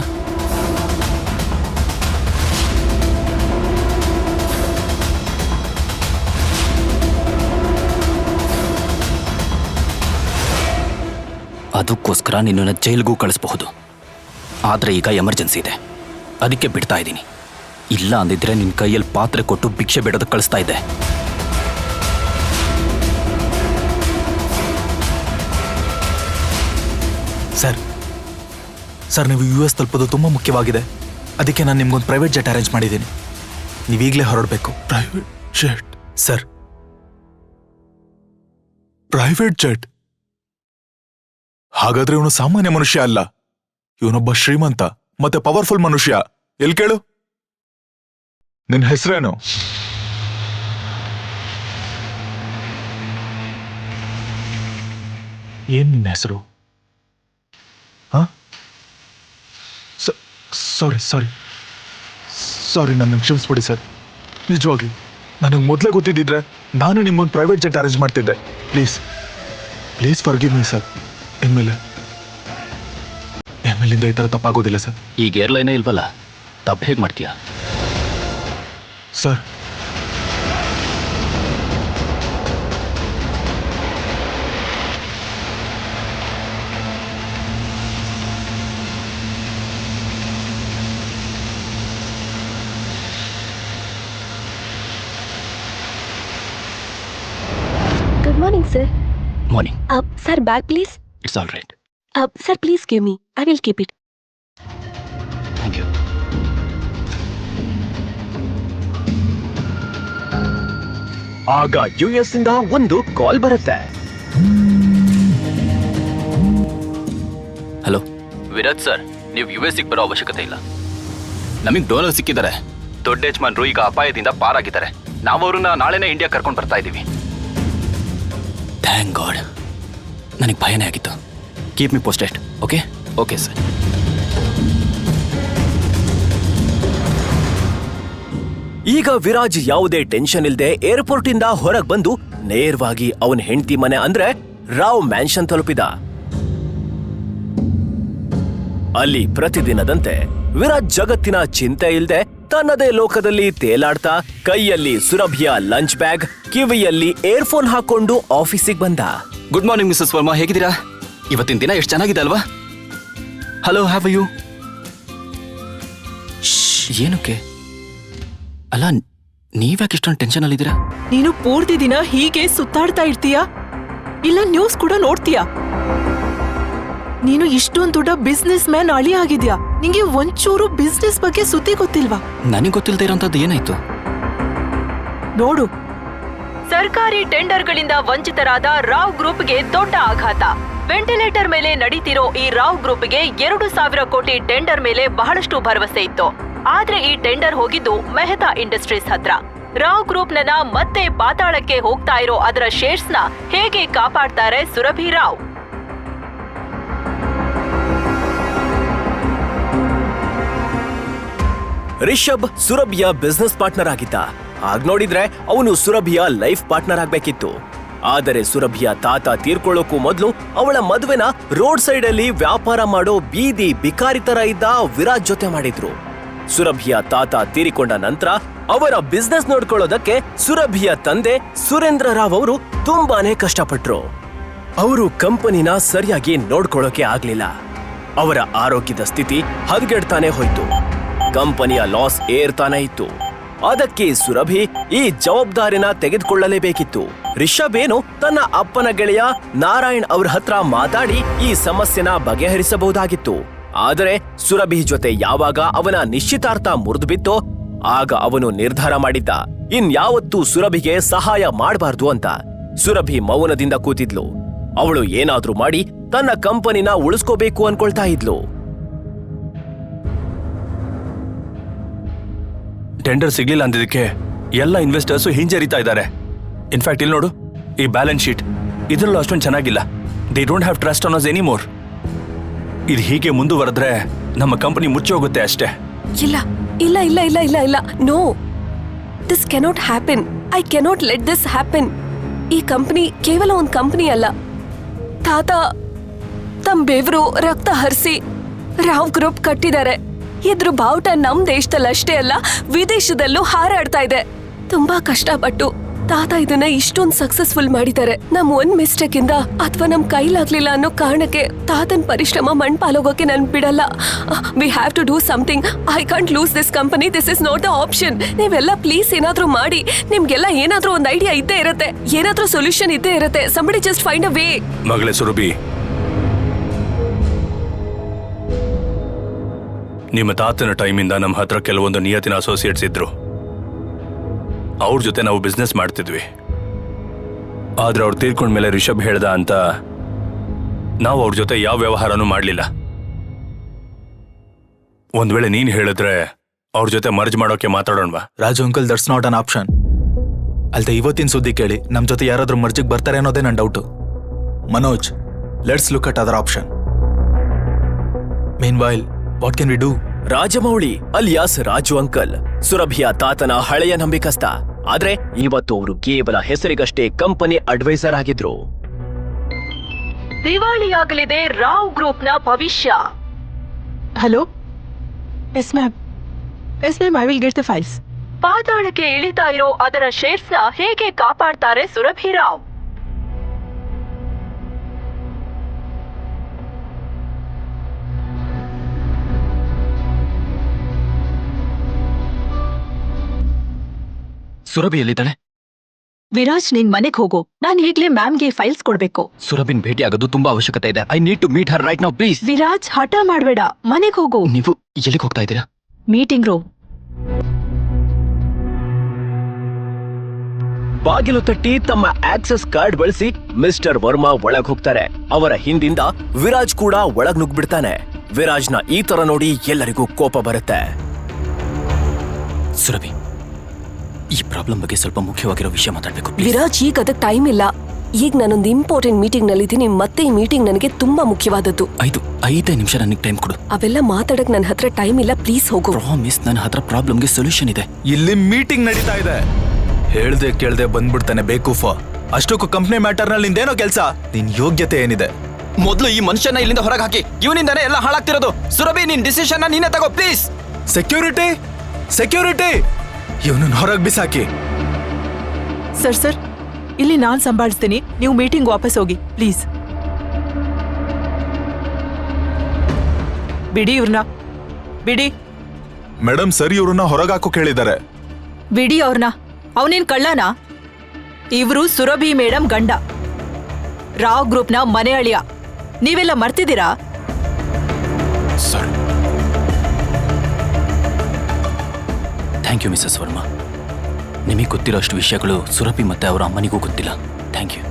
ಅದಕ್ಕೋಸ್ಕರ ನಿನ್ನನ್ನು ಜೈಲಿಗೂ ಕಳಿಸಬಹುದು. ಆದರೆ ಈಗ ಎಮರ್ಜೆನ್ಸಿ ಇದೆ. ಅದಕ್ಕೆ ಬಿಡ್ತಾ ಇದ್ದೀನಿ. ಇಲ್ಲ ಅಂದಿದ್ರೆ ನಿನ್ನ ಕೈಯಲ್ಲಿ ಪಾತ್ರೆ ಕೊಟ್ಟು ಭಿಕ್ಷೆ ಬಿಡೋದು ಕಳಿಸ್ತಾ ಇದ್ದೆ. ಸರ್ ಸರ್ ನೀವು ಯು ಎಸ್ ತಲುಪೋದು ತುಂಬ ಮುಖ್ಯವಾಗಿದೆ. ಅದಕ್ಕೆ ನಾನು ನಿಮ್ಗೊಂದು ಪ್ರೈವೇಟ್ ಜೆಟ್ ಅರೇಂಜ್ ಮಾಡಿದ್ದೀನಿ. ನೀವೀಗಲೇ ಹೊರಡಬೇಕು. Private jet sir. Private jet ಹಾಗಾದ್ರೆ ಇವನು ಸಾಮಾನ್ಯ ಮನುಷ್ಯ ಅಲ್ಲ. ಇವನೊಬ್ಬ ಶ್ರೀಮಂತ ಮತ್ತೆ ಪವರ್ಫುಲ್ ಮನುಷ್ಯ. ಎಲ್ ಕೇಳು? ನಿನ್ ಹೆಸರೇನು? ಏನ್ ನಿನ್ನ ಹೆಸರು? ಹಾ? ಸಾರಿ ಸಾರಿ ಸಾರಿ ನನ್ನ ಕ್ಷಮಿಸ್ಬಿಡಿ ಸರ್. ನಿಜವಾಗ್ಲಿ ನನಗೆ ಮೊದಲೇ ಗೊತ್ತಿದ್ದಿದ್ರೆ ನಾನು ನಿಮ್ಮೊಂದು ಪ್ರೈವೇಟ್ ಜೆಟ್ ಅರೇಂಜ್ ಮಾಡ್ತಿದ್ದೆ. Please please forgive me sir ಇನ್ಮೇಲೆ ಇನ್ಮೇಲಿಂದ ಈ ಥರ ತಪ್ಪಾಗೋದಿಲ್ಲ ಸರ್. ಈಗ ಏರ್ಲೈನೇ ಇಲ್ವಲ್ಲ? ತಪ್ಪು ಹೇಗೆ ಮಾಡ್ತೀಯಾ? Sir. Good morning sir morning sir bag please. It's all right Uh, sir, please give me. I will keep it. Thank you ಆಗ ಯು ಎಸ್ ಇಂದ ಒಂದು ಕಾಲ್ ಬರುತ್ತೆ. ಹಲೋ ವಿರಾಜ್ ಸರ್ ನೀವು ಯು ಎಸ್ಗೆ ಬರೋ ಅವಶ್ಯಕತೆ ಇಲ್ಲ. ನಮಗೆ ಡೋನರ್ ಸಿಕ್ಕಿದ್ದಾರೆ. ದೊಡ್ಡ ಯಜಮಾನ್ರು ಈಗ ಅಪಾಯದಿಂದ ಪಾರಾಗಿದ್ದಾರೆ. ನಾವು ಅವ್ರನ್ನ ನಾಳೆನೇ ಇಂಡಿಯಾ ಕರ್ಕೊಂಡು ಬರ್ತಾ ಇದ್ದೀವಿ. ಥ್ಯಾಂಕ್ ಗಾಡ್ ನನಗೆ ಭಯನೇ ಆಗಿತ್ತು. Keep me posted okay okay sir ಈಗ ವಿರಾಜ್ ಯಾವುದೇ ಟೆನ್ಷನ್ ಇಲ್ಲದೆ ಏರ್ಪೋರ್ಟ್ ಇಂದ ಹೊರಗೆ ಬಂದು ನೇರವಾಗಿ ಅವನ ಹೆಂಡತಿ ಮನೆ ಅಂದ್ರೆ ರಾವ್ ಮ್ಯಾನ್ಷನ್ ತಲುಪಿದ. ಅಲ್ಲಿ ಪ್ರತಿದಿನದಂತೆ ವಿರಾಜ್ ಜಗತ್ತಿನ ಚಿಂತೆ ಇಲ್ದೆ ತನ್ನದೇ ಲೋಕದಲ್ಲಿ ತೇಲಾಡ್ತಾ ಕೈಯಲ್ಲಿ ಸುರಭಿಯ ಲಂಚ್ ಬ್ಯಾಗ್ ಕಿವಿಯಲ್ಲಿ ಏರ್ಫೋನ್ ಹಾಕೊಂಡು ಆಫೀಸಿಗೆ ಬಂದ. ಗುಡ್ ಮಾರ್ನಿಂಗ್ ಮಿಸಸ್ ವರ್ಮಾ ಹೇಗಿದ್ದೀರಾ? ಇವತ್ತಿನ ದಿನ ಎಷ್ಟು ಚೆನ್ನಾಗಿದೆ ಅಲ್ವಾ? ಹಲೋ ಹ್ಯಾವ್ ಯು ಏನಕ್ಕೆ? ಅಲ್ಲ ನೀವ್ಯಾಕೆ ಇಷ್ಟೊಂದು ಟೆನ್ಷನ್ ಅಲ್ಲಿದ್ದೀರಾ ನೀನು ಪೂರ್ತಿ ದಿನ ಹೀಗೆ ಸುತ್ತಾಡ್ತಾ ಇರ್ತೀಯಾ? ಇಲ್ಲ ನ್ಯೂಸ್ ಕೂಡ ನೋಡ್ತೀಯಾ? ನೀನು ಇಷ್ಟೊಂದು ದೊಡ್ಡ ಬಿಸ್ನೆಸ್ ಮ್ಯಾನ್ ಅಳಿ ಆಗಿದ್ಯಾ ನಿಂಗೆ ಒಂಚೂರು ಬಿಸ್ನೆಸ್ ಬಗ್ಗೆ ಸುದ್ದಿ ಗೊತ್ತಿಲ್ವಾ? ನನಗೆ ಗೊತ್ತಿಲ್ಲದೆ ಇರೋಂಥದ್ದು ಏನಾಯ್ತು? ನೋಡು. ಸರ್ಕಾರಿ ಟೆಂಡರ್ಗಳಿಂದ ವಂಚಿತರಾದ ರಾವ್ ಗ್ರೂಪ್ಗೆ ದೊಡ್ಡ ಆಘಾತ. ವೆಂಟಿಲೇಟರ್ ಮೇಲೆ ನಡೀತಿರೋ ಈ ರಾವ್ ಗ್ರೂಪ್ಗೆ ಎರಡು ಸಾವಿರ ಕೋಟಿ ಟೆಂಡರ್ ಮೇಲೆ ಬಹಳಷ್ಟು ಭರವಸೆ ಇತ್ತು. ಆದ್ರೆ ಈ ಟೆಂಡರ್ ಹೋಗಿದ್ದು ಮೆಹತಾ ಇಂಡಸ್ಟ್ರೀಸ್ ಹತ್ರ. ರಾವ್ ಗ್ರೂಪ್ನ ಮತ್ತೆ ಪಾತಾಳಕ್ಕೆ ಹೋಗ್ತಾ ಇರೋ ಅದರ ಶೇರ್ಸ್ನ ಹೇಗೆ ಕಾಪಾಡ್ತಾರೆ ಸುರಭಿ ರಾವ್? ರಿಷಬ್ ಸುರಭಿಯ ಬಿಸ್ನೆಸ್ ಪಾರ್ಟ್ನರ್ ಆಗಿದ್ದ. ಆಗ ನೋಡಿದ್ರೆ ಅವನು ಸುರಭಿಯ ಲೈಫ್ ಪಾರ್ಟ್ನರ್ ಆಗ್ಬೇಕಿತ್ತು. ಆದರೆ ಸುರಭಿಯ ತಾತ ತೀರ್ಕೊಳ್ಳೋಕ್ಕೂ ಮೊದಲು ಅವಳ ಮದುವೆನ ರೋಡ್ ಸೈಡ್ ಅಲ್ಲಿ ವ್ಯಾಪಾರ ಮಾಡೋ ಬೀದಿ ಬಿಕಾರಿ ತರ ಇದ್ದ ವಿರಾಜ್ ಜೊತೆ ಮಾಡಿದ್ರು. ಸುರಭಿಯ ತಾತ ತೀರಿಕೊಂಡ ನಂತರ ಅವರ ಬಿಸ್ನೆಸ್ ನೋಡ್ಕೊಳ್ಳೋದಕ್ಕೆ ಸುರಭಿಯ ತಂದೆ ಸುರೇಂದ್ರ ರಾವ್ ಅವರು ತುಂಬಾನೇ ಕಷ್ಟಪಟ್ರು. ಅವರು ಕಂಪನಿನ ಸರಿಯಾಗಿ ನೋಡ್ಕೊಳ್ಳೋಕೆ ಆಗ್ಲಿಲ್ಲ. ಅವರ ಆರೋಗ್ಯದ ಸ್ಥಿತಿ ಹದಗೆಡ್ತಾನೆ ಹೋಯ್ತು. ಕಂಪನಿಯ ಲಾಸ್ ಏರ್ತಾನೆ ಇತ್ತು. ಅದಕ್ಕೆ ಸುರಭಿ ಈ ಜವಾಬ್ದಾರಿನ ತೆಗೆದುಕೊಳ್ಳಲೇಬೇಕಿತ್ತು. ರಿಷಬ್ ಏನು ತನ್ನ ಅಪ್ಪನ ಗೆಳೆಯ ನಾರಾಯಣ್ ಅವ್ರ ಹತ್ರ ಮಾತಾಡಿ ಈ ಸಮಸ್ಯೆನ ಬಗೆಹರಿಸಬಹುದಾಗಿತ್ತು. ಆದರೆ ಸುರಭಿ ಜೊತೆ ಯಾವಾಗ ಅವನ ನಿಶ್ಚಿತಾರ್ಥ ಮುರಿದು ಬಿತ್ತೋ ಆಗ ಅವನು ನಿರ್ಧಾರ ಮಾಡಿದ್ದ. ಇನ್ಯಾವತ್ತೂ ಸುರಭಿಗೆ ಸಹಾಯ ಮಾಡಬಾರ್ದು ಅಂತ. ಸುರಭಿ ಮೌನದಿಂದ ಕೂತಿದ್ಲು. ಅವಳು ಏನಾದ್ರೂ ಮಾಡಿ ತನ್ನ ಕಂಪನಿನ ಉಳಿಸ್ಕೋಬೇಕು ಅನ್ಕೊಳ್ತಾ ಇದ್ಲು. ಟೆಂಡರ್ ಸಿಗ್ಲಿಲ್ಲ ಅಂದಿದ್ದಕ್ಕೆ ಎಲ್ಲ ಇನ್ವೆಸ್ಟರ್ಸ್ ಹಿಂಜರಿತಾ ಇದ್ದಾರೆ. ಇನ್ಫ್ಯಾಕ್ಟ್ ಇಲ್ಲಿ ನೋಡು, ಈ ಬ್ಯಾಲೆನ್ಸ್ ಶೀಟ್ ಇದರಲ್ಲೂ ಅಷ್ಟೊಂದು ಚೆನ್ನಾಗಿಲ್ಲ. They don't have trust on us any more ಇದು ಹೀಗೆ ಮುಂದುವರೆದ್ರೆ ನಮ್ಮ ಕಂಪನಿ ಮುಚ್ಚಿ ಹೋಗುತ್ತೆ ಅಷ್ಟೇ. ಇಲ್ಲ ಇಲ್ಲ ಇಲ್ಲ ಇಲ್ಲ ಇಲ್ಲ ಇಲ್ಲ. No this cannot happen I cannot let this happen ಈ ಕಂಪನಿ ಕೇವಲ ಒಂದು ಕಂಪನಿ ಅಲ್ಲ. ತಾತ, ತಮ್ಮ ಬೆವರು ರಕ್ತ ಹರಿಸಿ ರಾವ್ ಗ್ರೂಪ್ ಕಟ್ಟಿದ್ದಾರೆ. ಇದ್ರ ಬಾವುಟ ನಮ್ ದೇಶದಲ್ಲಿ ಅಷ್ಟೇ ಅಲ್ಲ, ವಿದೇಶದಲ್ಲೂ ಹಾರಾಡ್ತಾ ಇದೆ. ತುಂಬಾ ಕಷ್ಟಪಟ್ಟು ತಾತ ಇದನ್ನ ಇಷ್ಟೊಂದು ಸಕ್ಸಸ್ಫುಲ್ ಮಾಡಿದ್ದಾರೆ. ನಮ್ ಒಂದ್ ಮಿಸ್ಟೇಕ್ ಇಂದ ಅಥವಾ ನಮ್ ಕೈಲಾಗ್ಲಿಲ್ಲ ಅನ್ನೋ ಕಾರಣಕ್ಕೆ ತಾತನ್ ಪರಿಶ್ರಮ ಮಣ್ ಪಾಲೋಗೋಕೆ ನನ್ ಬಿಡಲ್ಲ. We have to do something I can't lose this company this is not the option ನೀವೆಲ್ಲ ಪ್ಲೀಸ್ ಏನಾದ್ರೂ ಮಾಡಿ. ನಿಮ್ಗೆಲ್ಲ ಏನಾದ್ರೂ ಒಂದ್ ಐಡಿಯಾ ಇದ್ದೇ ಇರುತ್ತೆ. ಏನಾದ್ರೂ ಸೊಲ್ಯೂಷನ್ ಇದ್ದೇ ಇರುತ್ತೆ. Somebody just find a way ಮಗಳೇ ಸುರಭಿ ನಿಮ್ಮ ತಾತನ ಟೈಮಿಂದ ನಮ್ಮ ಹತ್ರ ಕೆಲವೊಂದು ನಿಯತಿನ ಅಸೋಸಿಯೇಟ್ಸ್ ಇದ್ರು. ಅವ್ರ ಜೊತೆ ನಾವು ಬಿಸ್ನೆಸ್ ಮಾಡ್ತಿದ್ವಿ. ಆದ್ರೆ ಅವ್ರು ತೀರ್ಕೊಂಡ್ಮೇಲೆ ರಿಷಬ್ ಹೇಳ್ದ ಅಂತ ನಾವು ಅವ್ರ ಜೊತೆ ಯಾವ ವ್ಯವಹಾರನೂ ಮಾಡಲಿಲ್ಲ. ಒಂದ್ ವೇಳೆ ನೀನ್ ಹೇಳಿದ್ರೆ ಅವ್ರ ಜೊತೆ ಮರ್ಜ್ ಮಾಡೋಕೆ ಮಾತಾಡೋಣವಾ? Raju uncle that's not an option ಅಲ್ದೆ ಇವತ್ತಿನ ಸುದ್ದಿ ಕೇಳಿ, ನಮ್ ಜೊತೆ ಯಾರಾದ್ರೂ ಮರ್ಜಿಗೆ ಬರ್ತಾರೆ ಅನ್ನೋದೇ ನನ್ನ doubt Manoj let's look at other option meanwhile what can we do Rajamouli alias Raju uncle. ಸುರಭಿಯ ತಾತನ ಹಳೆಯ ನಂಬಿಕಸ್ತ ಆದ್ರೆ ಇವತ್ತು ಅವರು ಕೇವಲ ಹೆಸರಿಗಷ್ಟೇ ಕಂಪನಿ ಅಡ್ವೈಸರ್ ಆಗಿದ್ರು. ದಿವಾಳಿಯಾಗಲಿದೆ ರಾವ್ ಗ್ರೂಪ್ನ ಭವಿಷ್ಯ. Hello yes ma'am yes ma'am I will get the files ಪಾತಾಳಕ್ಕೆ ಇಳಿತಾ ಇರೋ ಅದರ ಶೇರ್ಸ್ನ ಹೇಗೆ ಕಾಪಾಡ್ತಾರೆ ಸುರಭಿ ಸುರಭಿ ಎಲ್ಲಿದ್ದಾಳೆ ವಿರಾಜ್ ನಿನ್ ಮನೆಗ್ ಹೋಗು. ನಾನ್ ಈಗ್ಲೇ ಮ್ಯಾಮ್ಗೆ ಫೈಲ್ಸ್ ಕೊಡ್ಬೇಕು. ಸುರಭಿನ್ ಭೇಟಿ ಆಗೋದು ತುಂಬಾ ಅವಶ್ಯಕತೆ ಇದೆ. I need to meet her right now please Viraj ಹಠ ಮಾಡ್ಬೇಡ. ಮನೆಗ್ ಹೋಗು. ನೀವು ಎಲ್ಲಿಗೆ ಹೋಗ್ತಾ ಇದ್ದೀರಾ? Meeting room. ಬಾಗಿಲು ತಟ್ಟಿ ತಮ್ಮ ಆಕ್ಸೆಸ್ ಕಾರ್ಡ್ ಬಳಸಿ ಮಿಸ್ಟರ್ ವರ್ಮಾ ಒಳಗ್ ಹೋಗ್ತಾರೆ. ಅವರ ಹಿಂದಿಂದ ವಿರಾಜ್ ಕೂಡ ಒಳಗ್ ನುಗ್ಬಿಡ್ತಾನೆ ವಿರಾಜ್ನ ಈ ತರ ನೋಡಿ ಎಲ್ಲರಿಗೂ ಕೋಪ ಬರುತ್ತೆ. ಸುರಭಿ ಈ ಪ್ರಾಬ್ಲಮ್ ಬಗ್ಗೆ ಸ್ವಲ್ಪ ಮುಖ್ಯವಾಗಿರೋ ವಿಷಯ ಮಾತಾಡಬೇಕು ವಿರಾಜ್ ಈಗ ಅದಕ್ಕೆ ಟೈಮ್ ಇಲ್ಲ. ಈಗ ನಾನೊಂದು ಇಂಪಾರ್ಟೆಂಟ್ ಮೀಟಿಂಗ್ನಲ್ಲಿ ಇದ್ದೀನಿ ಮತ್ತೆ ಈ ಮೀಟಿಂಗ್ ನನಗೆ ತುಂಬಾ ಮುಖ್ಯವಾದದ್ದು. ಐದು ಐದೇ ನಿಮಿಷ ನನಗೆ ಟೈಮ್ ಕೊಡು. ಅವೆಲ್ಲ ಮಾತಾಡಕ್ ನನ್ನ ಹತ್ರ ಟೈಮ್ ಇಲ್ಲ. ಪ್ಲೀಸ್ ಹೋಗು. ಪ್ರಾಮಿಸ್ ನನ್ನ ಹತ್ರ ಪ್ರಾಬ್ಲಮ್ಗೆ ಸೊಲ್ಯೂಷನ್ ಇದೆ. ಇಲ್ಲಿ ಮೀಟಿಂಗ್ ನಡೀತಾ ಇದೆ. ಹೇಳ್ದೆ ಕೇಳ್ದೆ ಬಂದ್ಬಿಡ್ತಾನೆ ಬೇಕೂಫ. ಅಷ್ಟಕ್ಕೂ ಕಂಪ್ನಿ ಮ್ಯಾಟರ್ನಲ್ಲಿ ನಿಂದೇನೋ ಕೆಲಸ? ನಿನ್ ಯೋಗ್ಯತೆ ಏನಿದೆ? ಮೊದಲು ಈ ಮನುಷ್ಯನ ಇಲ್ಲಿಂದ ಹೊರಗೆ ಹಾಕಿ. ಇವನಿಂದಾನೇ ಎಲ್ಲ ಹಾಳಾಗ್ತಿರೋದು. ಸುರಭಿ ನಿನ್ ಡಿಸಿಷನ್ ನೀನೇ ತಗೋ ಪ್ಲೀಸ್ ಸೆಕ್ಯೂರಿಟಿ ಸೆಕ್ಯೂರಿಟಿ ಇವನನ್ನ ಹೊರಗೆ ಬಿಸಾಕಿ. ಸರ್ ಸರ್ ಇಲ್ಲಿ ನಾನು ಸಂಭಾಳಿಸ್ತೀನಿ. ನೀವು ಮೀಟಿಂಗ್ ವಾಪಸ್ ಹೋಗಿ ಪ್ಲೀಸ್. ಬಿಡಿ ಇವ್ರನ್ನ. ಬಿಡಿ. ಮೇಡಮ್ ಸರಿ ಇವ್ರನ್ನ ಹೊರಗಾಕು ಕೇಳಿದ್ದಾರೆ. ಹೇಳಿದ್ದಾರೆ ಬಿಡಿ ಅವ್ರನ್ನ. ಅವನೇನ್ ಕಳ್ಳನಾ? ಇವರು ಸುರಭಿ ಮೇಡಮ್ ಗಂಡ. ರಾವ್ ಗ್ರೂಪ್ನ ಮನೆ ಅಳಿಯ. ನೀವೆಲ್ಲ ಮರ್ತಿದ್ದೀರಾ? Sir thank you Mrs Varma ನಿಮಗೆ ಗೊತ್ತಿರೋ ಅಷ್ಟು ವಿಷಯಗಳು ಸುರಭಿ ಮತ್ತೆ ಅವರ ಅಮ್ಮನಿಗೂ ಗೊತ್ತಿಲ್ಲ. ಥ್ಯಾಂಕ್ ಯು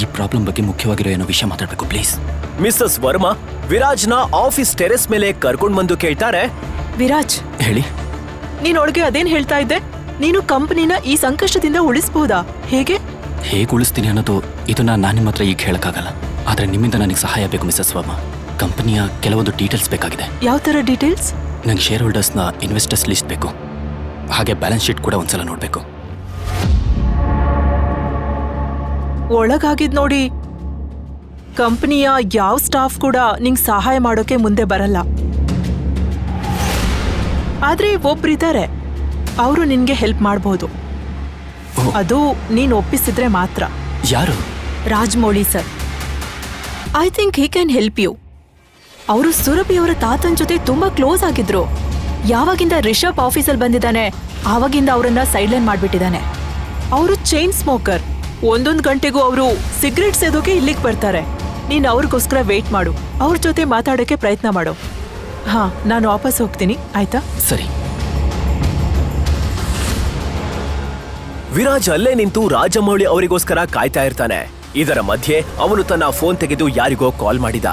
ಈ ಪ್ರಾಬ್ಲಮ್ ಬಗ್ಗೆ ಮುಖ್ಯವಾಗಿರೋ ಏನೋ ವಿಷಯ ಮಾತಾಡಬೇಕು ಪ್ಲೀಸ್ ಮಿಸಸ್ ವರ್ಮಾ ವಿರಾಜ್ನ ಆಫೀಸ್ ಟೆರೆಸ್ ಮೇಲೆ ಕರ್ಕೊಂಡು ಬಂದು ಕೇಳ್ತಾರೆ. ವಿರಾಜ್. ಹೇಳಿ. ನೀನ್ ಒಳಗೆ ಅದೇನ್ ಹೇಳ್ತಾ ಇದ್ದೆ? ನೀನು ಕಂಪನಿನ ಈ ಸಂಕಷ್ಟದಿಂದ ಉಳಿಸಬಹುದಾ ಹೇಗೆ? ಹೇಗೆ ಉಳಿಸ್ತೀನಿ ಅನ್ನೋದು ಇದನ್ನ ನಾನು ನಿಮ್ಮ ಹತ್ರ ಈಗ ಹೇಳಕ್ಕಾಗಲ್ಲ. ಆದರೆ ನಿಮ್ಮಿಂದ ನನಗೆ ಸಹಾಯ ಬೇಕು ಮಿಸಸ್ ವರ್ಮಾ ಕಂಪನಿಯ ಕೆಲವೊಂದು ಡೀಟೇಲ್ಸ್ ಬೇಕಾಗಿದೆ. ಯಾವ ತರ ಡೀಟೇಲ್ಸ್ ನಂಗೆ ಶೇರ್ ಹೋಲ್ಡರ್ಸ್ನ ಇನ್ವೆಸ್ಟರ್ಸ್ ಲಿಸ್ಟ್ ಬೇಕು. ಹಾಗೆ ಬ್ಯಾಲೆನ್ಸ್ ಶೀಟ್ ಕೂಡ ಒಂದ್ಸಲ ನೋಡ್ಬೇಕು. ಒಳಗಾಗಿದ್ ನೋಡಿ ಕಂಪನಿಯ ಯಾವ ಸ್ಟಾಫ್ ಕೂಡ ನಿಂಗೆ ಸಹಾಯ ಮಾಡೋಕೆ ಮುಂದೆ ಬರಲ್ಲ. ಆದ್ರೆ ಒಬ್ರಿದ್ದಾರೆ ಅವರು ನಿನ್ಗೆ ಹೆಲ್ಪ್ ಮಾಡಬಹುದು ಅದು ನೀನ್ ಒಪ್ಪಿಸಿದ್ರೆ ಮಾತ್ರ. ಯಾರು? Rajamouli sir. I think he can help you ಅವರು ಸುರಭಿ ಅವರ ತಾತನ ಜೊತೆ ತುಂಬಾ ಕ್ಲೋಸ್ ಆಗಿದ್ರು. ಯಾವಾಗಿಂದ ರಿಷಬ್ ಆಫೀಸಲ್ಲಿ ಬಂದಿದ್ದಾನೆ ಆವಾಗಿಂದ ಅವರನ್ನ ಸೈಡ್ಲೈನ್ ಮಾಡ್ಬಿಟ್ಟಿದ್ದಾನೆ. ಅವರು ಚೈನ್ ಸ್ಮೋಕರ್ ಒಂದೊಂದು ಗಂಟೆಗೂ ಅವರು ಸಿಗರೆಟ್ ಸೇದೋಕೆ ಇಲ್ಲಿಗೆ ಬರ್ತಾರೆ. ನೀನ್ ಅವ್ರಿಗೋಸ್ಕರ ವೇಟ್ ಮಾಡು. ಅವ್ರ ಜೊತೆ ಮಾತಾಡೋಕೆ ಪ್ರಯತ್ನ ಮಾಡು. ಹಾ ನಾನು ವಾಪಸ್ ಹೋಗ್ತೀನಿ. ಆಯ್ತಾ? ಸರಿ. ವಿರಾಜ್ ಅಲ್ಲೇ ನಿಂತು ರಾಜಮೌಳಿ ಅವರಿಗೋಸ್ಕರ ಕಾಯ್ತಾ ಇರ್ತಾನೆ. ಇದರ ಮಧ್ಯೆ ಅವನು ತನ್ನ ಫೋನ್ ತೆಗೆದು ಯಾರಿಗೋ ಕಾಲ್ ಮಾಡಿದ.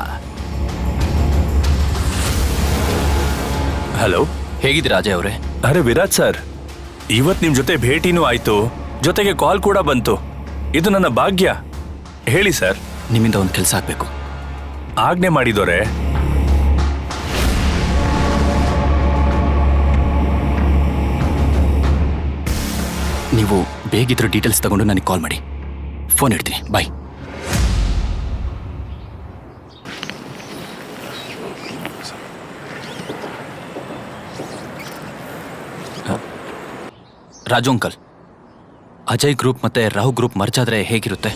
ಹಲೋ? ಹೇಗಿದ್ದೀರಾ ಅಜಯ್ ಅವರೇ? ಅರೆ ವಿರಾಜ್ ಸರ್ ಇವತ್ ನಿಮ್ ಜೊತೆ ಭೇಟಿನೂ ಆಯ್ತು. ಜೊತೆಗೆ ಕಾಲ್ ಕೂಡ ಬಂತು. ಇದು ನನ್ನ ಭಾಗ್ಯ. ಹೇಳಿ ಸರ್. ನಿಮ್ಮಿಂದ ಒಂದು ಕೆಲಸ ಆಗಬೇಕು. ಆಜ್ಞೆ ಮಾಡಿದೋರೆ. ನೀವು ಬೇಗಿದ್ರೂ ಡೀಟೇಲ್ಸ್ ತಗೊಂಡು ನನಗೆ ಕಾಲ್ ಮಾಡಿ. ಫೋನ್ ಇಡ್ತೀನಿ. ಬಾಯ್ ರಾಜು ಅಜಯ್ ಗ್ರೂಪ್ ಮತ್ತೆ ರಾಹು ಗ್ರೂಪ್ ಮರ್ಚಾದ್ರೆ ಹೇಗಿರುತ್ತೆ?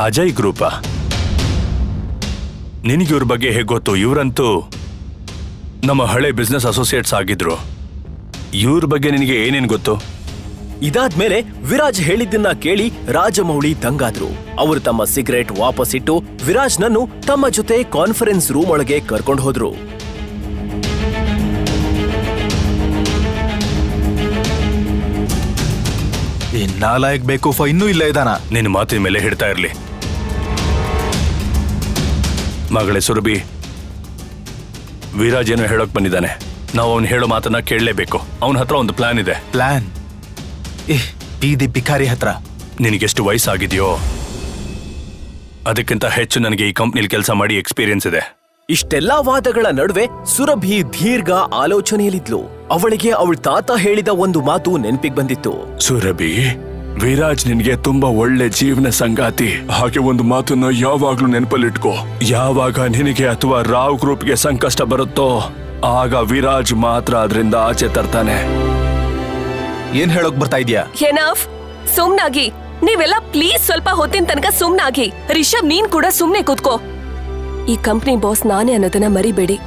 ಅಜಯ್ ಗ್ರೂಪ. ನಿನಗೆ ಇವ್ರ ಬಗ್ಗೆ ಹೇಗೆ ಗೊತ್ತು? ಇವರಂತೂ ನಮ್ಮ ಹಳೆ ಬಿಸ್ನೆಸ್ ಅಸೋಸಿಯೇಟ್ಸ್ ಆಗಿದ್ರು. ಇವ್ರ ಬಗ್ಗೆ ನಿನಗೆ ಏನೇನು ಗೊತ್ತು? ಇದಾದ್ಮೇಲೆ ವಿರಾಜ್ ಹೇಳಿದ್ದನ್ನ ಕೇಳಿ ರಾಜಮೌಳಿ ದಂಗಾದ್ರು. ಅವರು ತಮ್ಮ ಸಿಗರೇಟ್ ವಾಪಸ್ ಇಟ್ಟು ವಿರಾಜ್ನನ್ನು ತಮ್ಮ ಜೊತೆ ಕಾನ್ಫರೆನ್ಸ್ ರೂಮ್ ಒಳಗೆ ಕರ್ಕೊಂಡು ಹೋದ್ರು. ಈ ನಾಲಾಯಕ್ ಬೇಕೂಫ ಇನ್ನೂ ಇಲ್ಲ ಇದಾನ ನಿನ್ನ ಮಾತಿನ ಮೇಲೆ ಹಿಡ್ತಾ ಇರ್ಲಿ. ಮಗಳೇ ಸುರಭಿ ವಿರಾಜ್ ಏನೋ ಹೇಳೋಕ್ ಬಂದಿದ್ದಾನೆ. ನಾವು ಅವ್ನು ಹೇಳೋ ಮಾತನ್ನ ಕೇಳಲೇಬೇಕು. ಅವನ ಹತ್ರ ಒಂದು ಪ್ಲಾನ್ ಇದೆ. ಪ್ಲಾನ್? ಏ ಬೀದಿ ಬಿಕಾರಿ ಹತ್ರ. ನಿನಗೆಷ್ಟು ವಯಸ್ಸಾಗಿದೆಯೋ? ಅದಕ್ಕಿಂತ ಹೆಚ್ಚು ನನಗೆ ಈ ಕಂಪ್ನಿಲಿ ಕೆಲಸ ಮಾಡಿ ಎಕ್ಸ್ಪೀರಿಯನ್ಸ್ ಇದೆ. ಇಷ್ಟೆಲ್ಲಾ ವಾದಗಳ ನಡುವೆ ಸುರಭಿ ದೀರ್ಘ ಆಲೋಚನೆಯಲ್ಲಿದ್ಲು. ಅವಳಿಗೆ ಅವಳ ತಾತ ಹೇಳಿದ ಒಂದು ಮಾತು ನೆನಪಿಗೆ ಬಂದಿತ್ತು. ಸುರಭಿ ವಿರಾಜ್ ನಿನ್ಗೆ ತುಂಬಾ ಒಳ್ಳೆ ಜೀವನ ಸಂಗಾತಿ. ಹಾಗೆ ಒಂದು ಮಾತನ್ನ ಯಾವಾಗ್ಲೂ ನೆನಪಲ್ಲಿಟ್ಕೋ. ಯಾವಾಗ ನಿನಗೆ ಅಥವಾ ರಾವ್ ಗ್ರೂಪ್ಗೆ ಸಂಕಷ್ಟ ಬರುತ್ತೋ ಆಗ ವಿರಾಜ್ ಮಾತ್ರ ಅದರಿಂದ ಆಚೆ ತರ್ತಾನೆ. ಏನ್ ಹೇಳೋಕ್ ಬರ್ತಾ ಇದ್ಯಾ? ಎನಫ್ ಸುಮ್ನಾಗಿ. ನೀವೆಲ್ಲ ಪ್ಲೀಸ್ ಸ್ವಲ್ಪ ಹೊತ್ತಿನ ತನಕ ಸುಮ್ನಾಗಿ. ರಿಷಬ್ ನೀನ್ ಕೂಡ ಸುಮ್ನೆ ಕೂತ್ಕೋ. ಈ ಕಂಪ್ನಿ ಬಾಸ್ ನಾನೇ ಅನ್ನೋದನ್ನ ಮರಿಬೇಡಿ.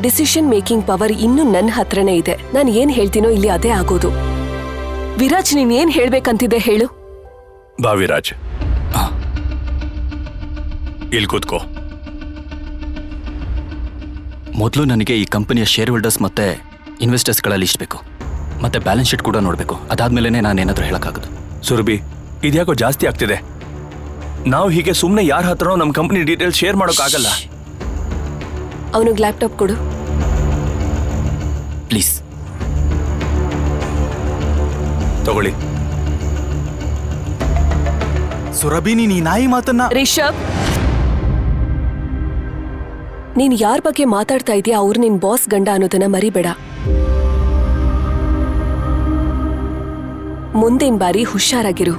ಡಿಸಿಷನ್ ಮೇಕಿಂಗ್ ಪವರ್ ಇನ್ನೂ ನನ್ನ ಹತ್ರನೇ ಇದೆ. ನಾನು ಏನ್ ಹೇಳ್ತೀನೋ ಇಲ್ಲಿ ಅದೇ ಆಗೋದು. ವಿರಾಜ್ ನೀನ್ ಏನ್ ಹೇಳ್ಬೇಕಂತಿದೆ ಹೇಳು. ಬಾ ವಿರಾಜ್. ಇಲ್ಲಿ ಕೂತ್ಕೋ. ಮೊದಲು ನನಗೆ ಈ ಕಂಪನಿಯ ಶೇರ್ ಹೋಲ್ಡರ್ಸ್ ಮತ್ತೆ ಇನ್ವೆಸ್ಟರ್ಸ್ಗಳ ಲಿಸ್ಟ್ ಬೇಕು. ಮತ್ತೆ ಬ್ಯಾಲೆನ್ಸ್ ಶೀಟ್ ಕೂಡ ನೋಡಬೇಕು. ಅದಾದ್ಮೇಲೆ ನಾನು ಏನಾದರೂ ಹೇಳಕ್ಕಾಗೋದು ಸುರಭಿ ಇದ್ಯಾಕೋ ಜಾಸ್ತಿ ಆಗ್ತಿದೆ? ನಾವು ಹೀಗೆ ಸುಮ್ಮನೆ ಯಾರ ಹತ್ರನೋ ನಮ್ಮ ಕಂಪ್ನಿ ಡೀಟೇಲ್ಸ್ ಶೇರ್ ಮಾಡೋಕ್ಕಾಗಲ್ಲ. ಅವನಿಗೆ ಲ್ಯಾಪ್ಟಾಪ್ ಕೊಡು. ಪ್ಲೀಸ್ ತಗೊಳ್ಳಿ. ಸುರಭಿ ನೀನ್ ಈ ನಾಯಿ ಮಾತನ್ನ ರಿಷಬ್ ನೀನು ಯಾರ ಬಗ್ಗೆ ಮಾತಾಡ್ತಾ ಇದೆಯಾ? ಅವ್ರು ನಿನ್ ಬಾಸ್ ಗಂಡ ಅನ್ನೋದನ್ನ ಮರಿಬೇಡ. ಮುಂದಿನ ಬಾರಿ ಹುಷಾರಾಗಿರು.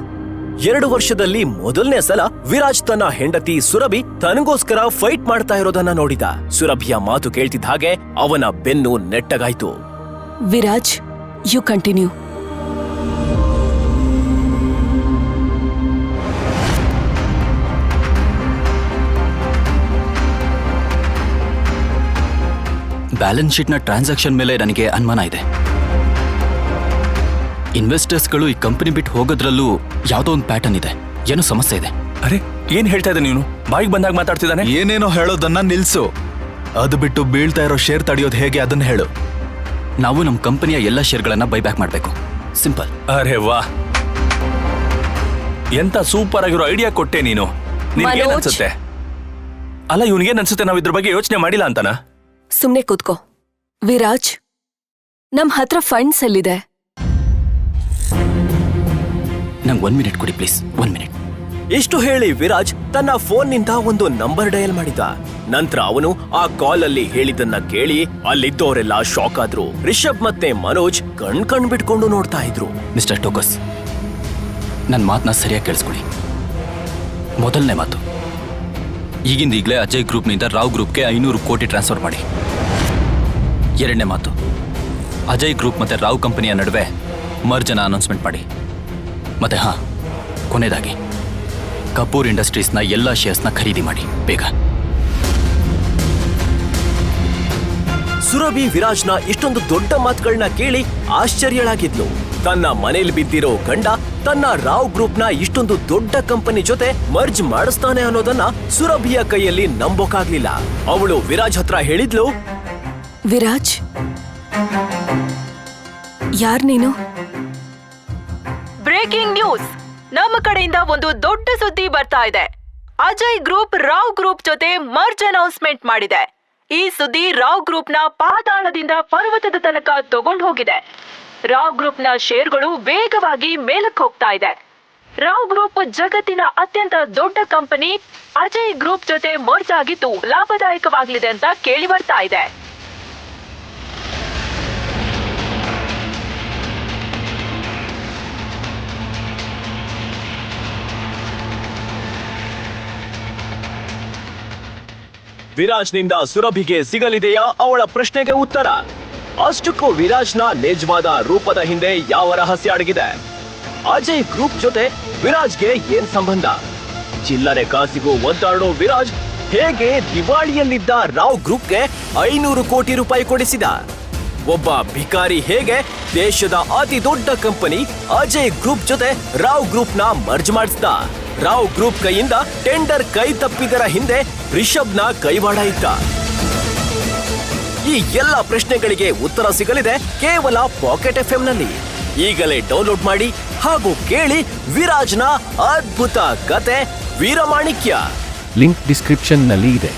ಎರಡು ವರ್ಷದಲ್ಲಿ ಮೊದಲನೇ ಸಲ ವಿರಾಜ್ ತನ್ನ ಹೆಂಡತಿ ಸುರಭಿ ತನಗೋಸ್ಕರ ಫೈಟ್ ಮಾಡ್ತಾ ಇರೋದನ್ನ ನೋಡಿದ. ಸುರಭಿಯ ಮಾತು ಕೇಳ್ತಿದ್ದ ಹಾಗೆ ಅವನ ಬೆನ್ನು ನೆಟ್ಟಗಾಯ್ತು. ವಿರಾಜ್ ಯು ಕಂಟಿನ್ಯೂ ಬ್ಯಾಲೆನ್ಸ್ ಶೀಟ್ನ ಟ್ರಾನ್ಸಾಕ್ಷನ್ ಮೇಲೆ ನನಗೆ ಅನುಮಾನ ಇದೆ. ಇನ್ವೆಸ್ಟರ್ಸ್ಗಳು ಈ ಕಂಪನಿ ಬಿಟ್ಟು ಹೋಗೋದ್ರಲ್ಲೂ ಯಾವುದೋ ಒಂದು ಪ್ಯಾಟರ್ನ್ ಇದೆ. ಏನೋ ಸಮಸ್ಯೆ ಇದೆ. ಅರೆ ಏನ್ ಹೇಳ್ತಾ ಇದ್ದೆ ನೀನು? ಬಾಯಿಗೆ ಬಂದಾಗ ಮಾತಾಡ್ತಿದ್ದಾನೆ? ಏನೇನೋ ಹೇಳೋದನ್ನ ನಿಲ್ಸು. ಅದು ಬಿಟ್ಟು ಬೀಳ್ತಾ ಇರೋ ಶೇರ್ ತಡೆಯೋದು ಹೇಗೆ ಅದನ್ನ ಹೇಳು. ನಾವು ನಮ್ಮ ಕಂಪನಿಯ ಎಲ್ಲ ಶೇರ್ಗಳನ್ನ ಬೈಬ್ಯಾಕ್ ಮಾಡಬೇಕು. ಸಿಂಪಲ್ ಅರೆ ವಾ. ಎಂತ ಸೂಪರ್ ಆಗಿರೋ ಐಡಿಯಾ ಕೊಟ್ಟೆ ನೀನು. ಮನೋಜ್. ಅನ್ಸುತ್ತೆ? ಅಲ್ಲ ಇವನಿಗೇನ್ ಅನ್ಸುತ್ತೆ? ನಾವು ಇದ್ರ ಬಗ್ಗೆ ಯೋಚನೆ ಮಾಡಿಲ್ಲ ಅಂತನಾ? ಸುಮ್ನೆ ಕೂತ್ಕೋ. ವಿರಾಜ್ ನಮ್ ಹತ್ರ ಫಂಡ್ಸ್ ಎಲ್ಲಿದೆ ನಂಗೆ ಒನ್ ಮಿನಿಟ್ ಕೊಡಿ ಪ್ಲೀಸ್. One minute. ಇಷ್ಟು ಹೇಳಿ ವಿರಾಜ್ ತನ್ನ ಫೋನ್ನಿಂದ ಒಂದು ನಂಬರ್ ಡಯಲ್ ಮಾಡಿದ. ನಂತರ ಅವನು ಆ ಕಾಲ್ ಅಲ್ಲಿ ಹೇಳಿದ್ದನ್ನ ಕೇಳಿ ಅಲ್ಲಿದ್ದವರೆಲ್ಲ ಶಾಕ್ ಆದ್ರು. ರಿಷಬ್ ಮತ್ತೆ ಮನೋಜ್ ಕಣ್ ಕಣ್ ಬಿಟ್ಕೊಂಡು ನೋಡ್ತಾ ಇದ್ರು. ಮಿಸ್ಟರ್ ಟೋಕಸ್ ನನ್ನ ಮಾತನ್ನ ಸರಿಯಾಗಿ ಕೇಳಿಸ್ಕೊಳ್ಳಿ ಮೊದಲನೇ ಮಾತು ಈಗಿಂದ ಈಗಲೇ ಅಜಯ್ ಗ್ರೂಪ್ನಿಂದ ರಾವ್ ಗ್ರೂಪ್ಗೆ ಐನೂರು ಕೋಟಿ ಟ್ರಾನ್ಸ್ಫರ್ ಮಾಡಿ. ಎರಡನೇ ಮಾತು ಅಜಯ್ ಗ್ರೂಪ್ ಮತ್ತೆ ರಾವ್ ಕಂಪನಿಯ ನಡುವೆ ಮರ್ಜನ ಅನೌನ್ಸ್ಮೆಂಟ್ ಮಾಡಿ. ಮತ್ತೆ ಹಾ ಕೊನೆಯದಾಗಿ. ಕಪೂರ್ ಇಂಡಸ್ಟ್ರೀಸ್ನ ಎಲ್ಲ ಶೇರ್ಸ್ನ ಖರೀದಿ ಮಾಡಿ ಬೇಗ. ಸುರಭಿ ವಿರಾಜ್ನ ಇಷ್ಟೊಂದು ದೊಡ್ಡ ಮಾತುಗಳನ್ನ ಕೇಳಿ ಆಶ್ಚರ್ಯಳಾಗಿದ್ಲು. ತನ್ನ ಮನೇಲಿ ಬಿದ್ದಿರೋ ಗಂಡ ತನ್ನ ರಾವ್ ಗ್ರೂಪ್ನ ಇಷ್ಟೊಂದು ದೊಡ್ಡ ಕಂಪನಿ ಜೊತೆ ಮರ್ಜ್ ಮಾಡಿಸ್ತಾನೆ ಅನ್ನೋದನ್ನ ಸುರಭಿಯ ಕೈಯಲ್ಲಿ ನಂಬೋಕಾಗ್ಲಿಲ್ಲ. ಅವಳು ವಿರಾಜ್ ಹತ್ರ ಹೇಳಿದ್ಲು ವಿರಾಜ್? ಯಾರ್ ನೀನು? Breaking news. ನಮ್ಮ ಕಡೆಯಿಂದ ಒಂದು ದೊಡ್ಡ ಸುದ್ದಿ ಬರ್ತಾ ಇದೆ. ಅಜಯ್ ಗ್ರೂಪ್, ರಾವ್ ಗ್ರೂಪ್ ಜೊತೆ ಮರ್ಜ್ ಅನೌನ್ಸ್ಮೆಂಟ್ ಮಾಡಿದೆ. ಈ ಸುದ್ದಿ ರಾವ್ ಗ್ರೂಪ್ನ ಪಾತಾಳದಿಂದ ಪರ್ವತದ ತನಕ ತಗೊಂಡು ಹೋಗಿದೆ. ರಾವ್ ಗ್ರೂಪ್ನ ಶೇರ್ಗಳು ವೇಗವಾಗಿ ಮೇಲಕ್ಕೆ ಹೋಗ್ತಾ ಇದೆ. ರಾವ್ ಗ್ರೂಪ್ ಜಗತ್ತಿನ ಅತ್ಯಂತ ದೊಡ್ಡ ಕಂಪನಿ ಅಜಯ್ ಗ್ರೂಪ್ ಜೊತೆ ಮರ್ಜ್ ಆಗಿದ್ದು ಲಾಭದಾಯಕವಾಗಲಿದೆ ಅಂತ ಕೇಳಿ ಬರ್ತಾ ಇದೆ. ವಿರಾಜ್ನಿಂದ ಸುರಭಿಗೆ ಸಿಗಲಿದೆಯಾ ಅವಳ ಪ್ರಶ್ನೆಗೆ ಉತ್ತರ. ಅಷ್ಟಕ್ಕೂ ವಿರಾಜ್ನ ನಿಜವಾದ ರೂಪದ ಹಿಂದೆ ಯಾವ ರಹಸ್ಯ ಅಡಗಿದೆ? ಅಜಯ್ ಗ್ರೂಪ್ ಜೊತೆ ವಿರಾಜ್ಗೆ ಏನ್ ಸಂಬಂಧ? ಚಿಲ್ಲರೆ ಕಾಸಿಗೂ ಒದ್ದಾಡೋ ವಿರಾಜ್ ಹೇಗೆ ದಿವಾಳಿಯಲ್ಲಿದ್ದ ರಾವ್ ಗ್ರೂಪ್ಗೆ ಐನೂರು ಕೋಟಿ ರೂಪಾಯಿ ಕೊಡಿಸಿದ? ಒಬ್ಬ ಭಿಕಾರಿ ಹೇಗೆ ದೇಶದ ಅತಿ ದೊಡ್ಡ ಕಂಪನಿ ಅಜಯ್ ಗ್ರೂಪ್ ಜೊತೆ ರಾವ್ ಗ್ರೂಪ್ನ ಮರ್ಜ್ ಮಾಡಿಸಿದ? ರಾವ್ ಗ್ರೂಪ್ ಕೈಯಿಂದ ಟೆಂಡರ್ ಕೈ ತಪ್ಪಿದರ ಹಿಂದೆ ರಿಷಬ್ನ ಕೈವಾಡ ಇದ್ದ. ಈ ಎಲ್ಲ ಪ್ರಶ್ನೆಗಳಿಗೆ ಉತ್ತರ ಸಿಗಲಿದೆ ಕೇವಲ ಪಾಕೆಟ್ ಎಫ್ನಲ್ಲಿ. ಈಗಲೇ ಡೌನ್ಲೋಡ್ ಮಾಡಿ ಹಾಗೂ ಕೇಳಿ ವಿರಾಜ್ನ ಅದ್ಭುತ ಕತೆ ವೀರಮಾಣಿಕ್ಯ. ಲಿಂಕ್ ಡಿಸ್ಕ್ರಿಪ್ಷನ್ನಲ್ಲಿ ಇದೆ.